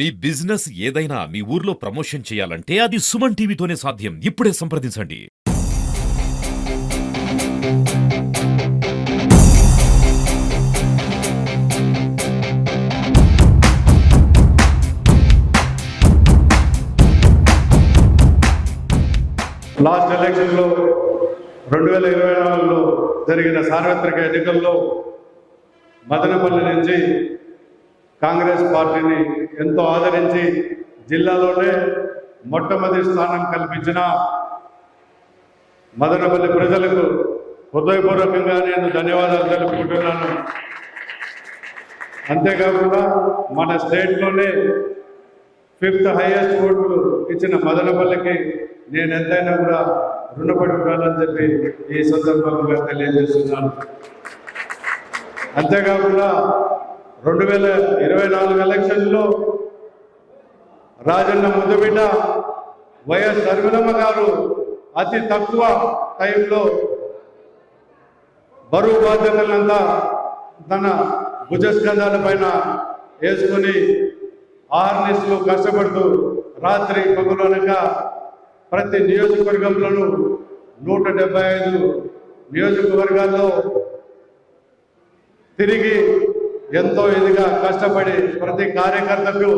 మీ business ఏదైనా మీ ఊర్లో promotion చేయాలంటే అది సుమన్ టీవీతోనే సాధ్యం. ఇప్పుడే సంప్రదించండి. లాస్ట్ ఎలక్షన్లో రెండు వేల ఇరవై నాలుగులో జరిగిన సార్వత్రిక ఎన్నికల్లో మదనపల్లి నుంచి కాంగ్రెస్ పార్టీని ఎంతో ఆదరించి జిల్లాలోనే మొట్టమొదటి స్థానం కల్పించిన మదనపల్లి ప్రజలకు హృదయపూర్వకంగా నేను ధన్యవాదాలు తెలుపుకుంటున్నాను. అంతేకాకుండా మన స్టేట్లోనే ఫిఫ్త్ హైయెస్ట్ ఓట్లు ఇచ్చిన మదనపల్లికి నేను ఎంతైనా కూడా రుణపడి ఉంటానని చెప్పి ఈ సందర్భంగా తెలియజేస్తున్నాను. అంతేకాకుండా రెండు వేల ఇరవై నాలుగు ఎలక్షన్లో రాజన్న ముద్దుబిడ్డ వైఎస్ శర్మిలమ్మ గారు అతి తక్కువ టైంలో బరువు బాధ్యతలంతా తన భుజస్కంధాల పైన వేసుకుని ఆర్నిస్లు కష్టపడుతూ రాత్రి పగులనగా ప్రతి నియోజకవర్గంలోనూ నూట డెబ్బై ఐదు నియోజకవర్గాల్లో తిరిగి ఎంతో ఇదిగా కష్టపడి ప్రతి కార్యకర్తకు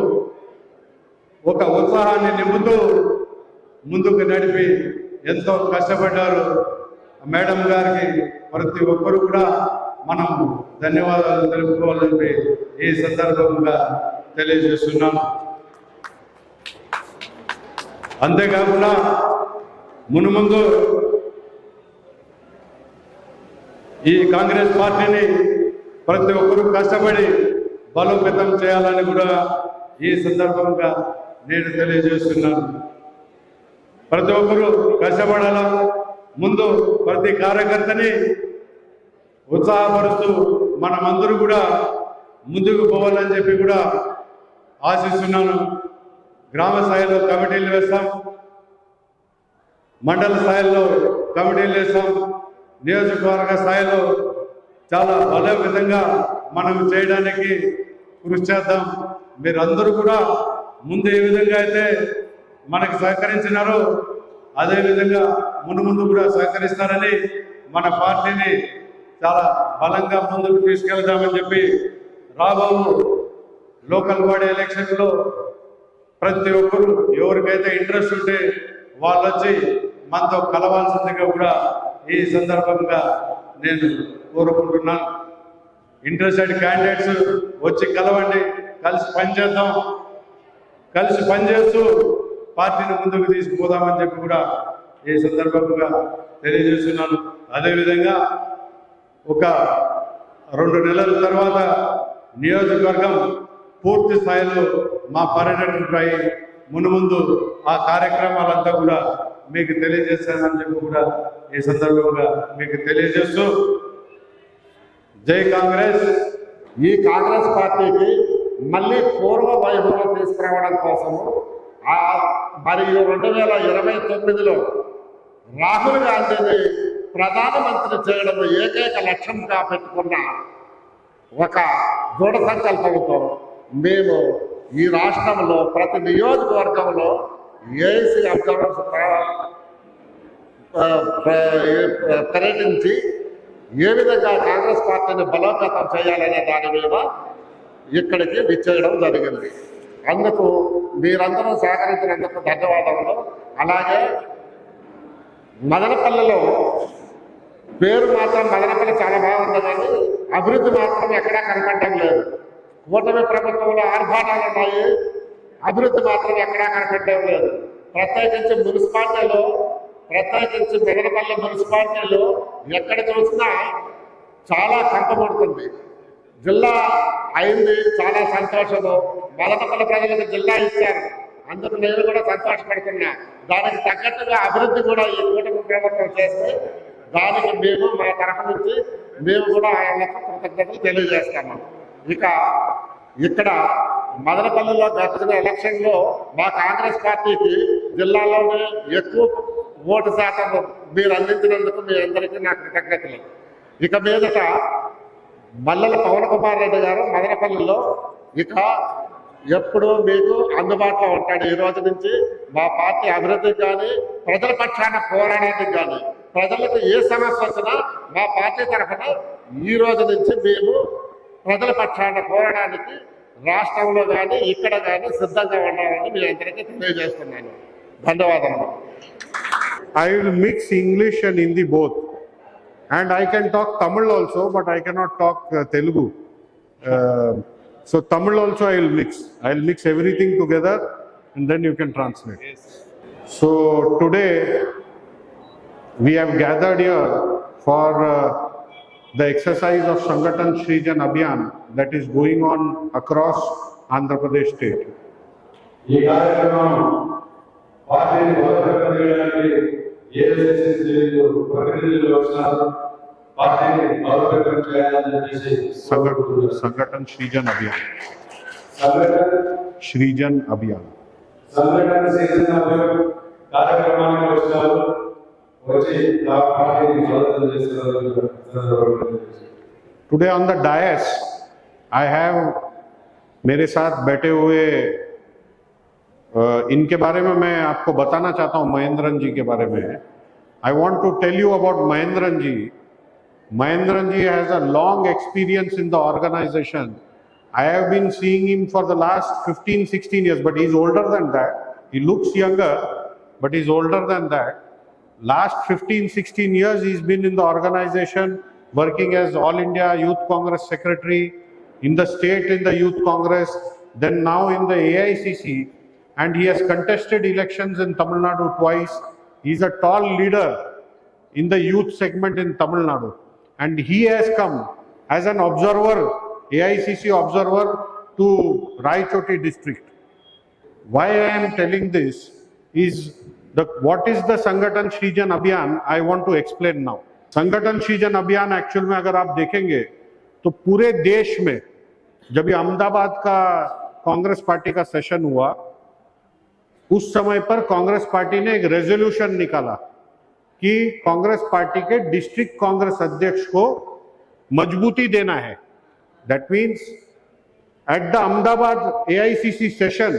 ఒక ఉత్సాహాన్ని నింపుతూ ముందుకు నడిపి ఎంతో కష్టపడ్డారు. మేడం గారికి ప్రతి ఒక్కరు కూడా మనం ధన్యవాదాలు తెలుపుకోవాలని ఈ సందర్భంగా తెలియజేస్తున్నాం. అంతేకాకుండా మునుముందు ఈ కాంగ్రెస్ పార్టీని ప్రతి ఒక్కరూ కష్టపడి బలోపేతం చేయాలని కూడా ఈ సందర్భంగా నేను తెలియజేస్తున్నాను. ప్రతి ఒక్కరూ కష్టపడాలా? ముందు ప్రతి కార్యకర్తని ఉత్సాహపరుస్తూ మనమందరూ కూడా ముందుకు పోవాలని చెప్పి కూడా ఆశిస్తున్నాను. గ్రామ స్థాయిలో కమిటీలు వేస్తాం. మండల స్థాయిలో కమిటీలు వేస్తాం. నియోజకవర్గ స్థాయిలో చాలా బలోపేతంగా మనం చేయడానికి కృషి చేద్దాం. మీరందరూ కూడా ముందు ఏ విధంగా అయితే మనకు సహకరించినారో అదేవిధంగా ముందు ముందు కూడా సహకరిస్తారని మన పార్టీని చాలా బలంగా ముందుకు తీసుకెళ్తామని చెప్పి రాబో లోకల్ బాడీ ఎలక్షన్లో ప్రతి ఒక్కరు ఎవరికైతే ఇంట్రెస్ట్ ఉంటే వాళ్ళు వచ్చి మనతో కలవాల్సిందిగా కూడా ఈ సందర్భంగా నేను కోరుకుంటున్నాను ఇంట్రెస్టెడ్ క్యాండిడేట్స్ వచ్చి కలవండి. కలిసి పనిచేద్దాం కలిసి పనిచేస్తూ పార్టీని ముందుకు తీసుకుపోదామని చెప్పి కూడా ఈ సందర్భంగా తెలియజేస్తున్నాను. అదేవిధంగా ఒక రెండు నెలల తర్వాత నియోజకవర్గం పూర్తి స్థాయిలో మా పర్యటనపై మునుముందు ఆ కార్యక్రమాలంతా కూడా మీకు తెలియజేస్తానని చెప్పి కూడా ఈ సందర్భంగా మీకు తెలియజేస్తూ జై కాంగ్రెస్. ఈ కాంగ్రెస్ పార్టీకి మళ్ళీ పూర్వ వైభవం తీసుకురావడం కోసము మరియు రెండు వేల ఇరవై తొమ్మిదిలో రాహుల్ గాంధీని ప్రధానమంత్రి చేయడం ఏకైక లక్ష్యంగా పెట్టుకున్న ఒక దృఢ సంకల్పంతో మేము ఈ రాష్ట్రంలో ప్రతి నియోజకవర్గంలో ఏసీ అబ్జర్వర్స్ పర్యటించి ఏ విధంగా కాంగ్రెస్ పార్టీని బలోపేతం చేయాలనే దాని మీద ఇక్కడికి విచ్చేయడం జరిగింది. అందుకు మీరందరూ సహకరించినందుకు ధన్యవాదములు. అలాగే మదనపల్లిలో పేరు మాత్రం మదనపల్లి చాలా బాగుంది కానీ అభివృద్ధి మాత్రం ఎక్కడా కనపడటం లేదు. కూటమి ప్రభుత్వంలో ఆర్భాటాలు ఉన్నాయి. అభివృద్ధి మాత్రం ఎక్కడా కనపడటం లేదు. ప్రత్యేకించి మున్సిపాలిటీలో ప్రత్యేకించి మెదనపల్లి మున్సిపాలిటీలో ఎక్కడ చూసినా చాలా కంపబడుతుంది జిల్లా అయింది చాలా సంతోషము. మదనపల్లి ప్రజలకు జిల్లా ఇచ్చారు. అందుకు నేను కూడా సంతోషపడుతున్నా. దానికి తగ్గట్టుగా అభివృద్ధి కూడా ఈ కూటమి ప్రభుత్వం చేస్తే దానికి మేము మా తరఫు నుంచి మేము కూడా ఆయనకు కృతజ్ఞతలు తెలియజేస్తాము. ఇక ఇక్కడ మదనపల్లిలో గడిచిన ఎలక్షన్లో మా కాంగ్రెస్ పార్టీకి జిల్లాలోనే ఎక్కువ ఓటు శాతం మీరు అందించినందుకు మీ అందరికీ నా కృతజ్ఞతలు. ఇక మీదట మల్లెల పవన్ కుమార్ రెడ్డి గారు మదనపల్లిలో ఇక ఎప్పుడూ మీకు అందుబాటులో ఉంటాడు. ఈ రోజు నుంచి మా పార్టీ అభివృద్ధికి కానీ ప్రజల పక్షాన పోరాడానికి కానీ ప్రజలకు ఏ సమస్య వచ్చినా మా పార్టీ తరఫున ఈ రోజు నుంచి మేము ప్రజల పక్షాన పోరాడానికి రాష్ట్రంలో కానీ ఇక్కడ కానీ సిద్ధంగా ఉండాలని మీ అందరికీ తెలియజేస్తున్నాను. ధన్యవాదాలు I will mix English and Hindi both. And I can talk Tamil also, but I cannot talk uh, Telugu. Uh, so Tamil also I will mix. I will mix everything together and then you can translate. So today we have gathered here for uh, the exercise of Sangatan Srijan Abhiyan that is going on across Andhra Pradesh state. AICC ప్రతినిధులు వచ్చినారు పార్టీని బలోపేతం చేయాలని చెప్పేసి Sangat- Sangatan Srijan Abhiyan. సంఘటన Srijan Abhiyan. సంఘటన చేసిన కార్యక్రమానికి వచ్చినారు వచ్చి ఆ పార్టీని బలోపేతం చేస్తున్నారు today on the dais I have मेरे साथ बैठे हुए अ, इनके बारे में मैं आपको बताना चाहता हूँ महेंद्रन जी के बारे में I want to tell you about Mahendran ji Mahendran ji has a long experience in the organisation I have been seeing him for the last 15 16 years but he is older than that he looks younger but he is older than that last 15 16 years he's been in the organization working as all india youth congress secretary in the state in the youth congress then now in the aicc and he has contested elections in tamil nadu twice he's a tall leader in the youth segment in tamil nadu and he has come as an observer aicc observer to raichoti district why I am telling this is the what is the Sangatan Shrijan Abhiyan I want to explain now. संगठन सृजन अभियान actual में अगर आप देखेंगे तो पूरे देश में जब ये अहमदाबाद का कांग्रेस पार्टी का सेशन हुआ उस समय पर कांग्रेस पार्टी ने एक रेजोल्यूशन निकाला कि कांग्रेस पार्टी के डिस्ट्रिक्ट कांग्रेस अध्यक्ष को मजबूती देना है। That means at the Ahmedabad a session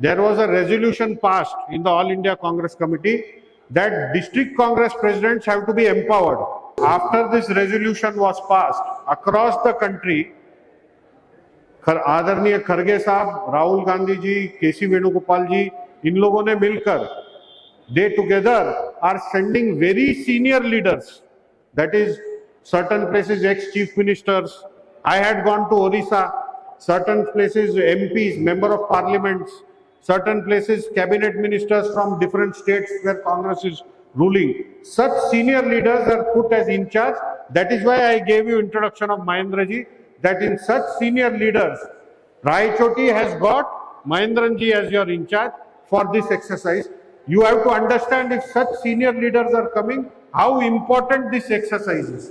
there was a resolution passed in the All India Congress Committee that district Congress presidents have to be empowered after this resolution was passed across the country आदरणीय खरगे साहब राहुल गांधी जी के सी वेणुगोपाल जी इन लोगों ने मिलकर they together are sending very senior leaders that is certain places ex chief ministers i had gone to orissa certain places mps member of parliaments certain places cabinet ministers from different states where congress is ruling such senior leaders are put as in charge that is why i gave you introduction of mahendra ji that in such senior leaders Raichoti has got Mahendran ji as your in charge for this exercise. You have to understand if such senior leaders are coming, how important this exercise is.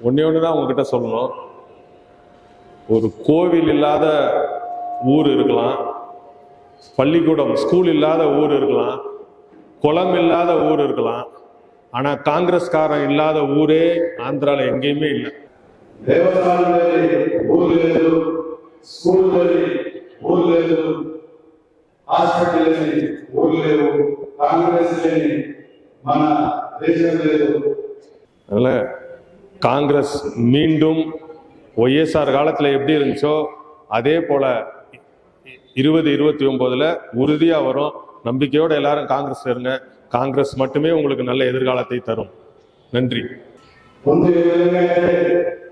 ஒன்னே ஒன்று தான் உங்ககிட்ட சொல்லணும் ஒரு கோவில் இல்லாத ஊர் இருக்கலாம் பள்ளிக்கூடம் ஸ்கூல் இல்லாத ஊர் இருக்கலாம் குளம் இல்லாத ஊர் இருக்கலாம் ஆனால் காங்கிரஸ்காரன் இல்லாத ஊரே ஆந்திரால எங்கேயுமே இல்லை దేవస్థానం లేని ఊరు లేదు స్కూల్ లేని ఊరు లేదు హాస్పిటల్ లేని ఊరు లేవు కాంగ్రెస్ లేని మన దేశం లేదు அதனால் காங்கிரஸ் மீண்டும் ஒய்எஸ்ஆர் காலத்தில் எப்படி இருந்துச்சோ அதே போல் இருபது இருபத்தி ஒம்போதில் உறுதியாக வரும் நம்பிக்கையோடு எல்லாரும் காங்கிரஸ் இருங்க காங்கிரஸ் மட்டுமே உங்களுக்கு நல்ல எதிர்காலத்தை தரும் நன்றி ముందు ఏ విధంగా అయితే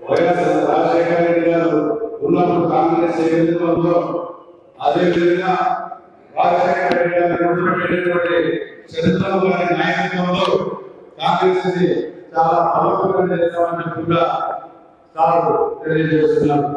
వైఎస్ రాజశేఖర రెడ్డి గారు ఉన్నప్పుడు కాంగ్రెస్ ఏ విధంగా ఉందో అదే విధంగా రాజశేఖర రెడ్డి గారు పెట్టినటువంటి చంద్రబాబు గారి నాయకత్వంలో కాంగ్రెస్ ని చాలా బలోపేతం చేస్తామని కూడా సార్ తెలియజేస్తున్నారు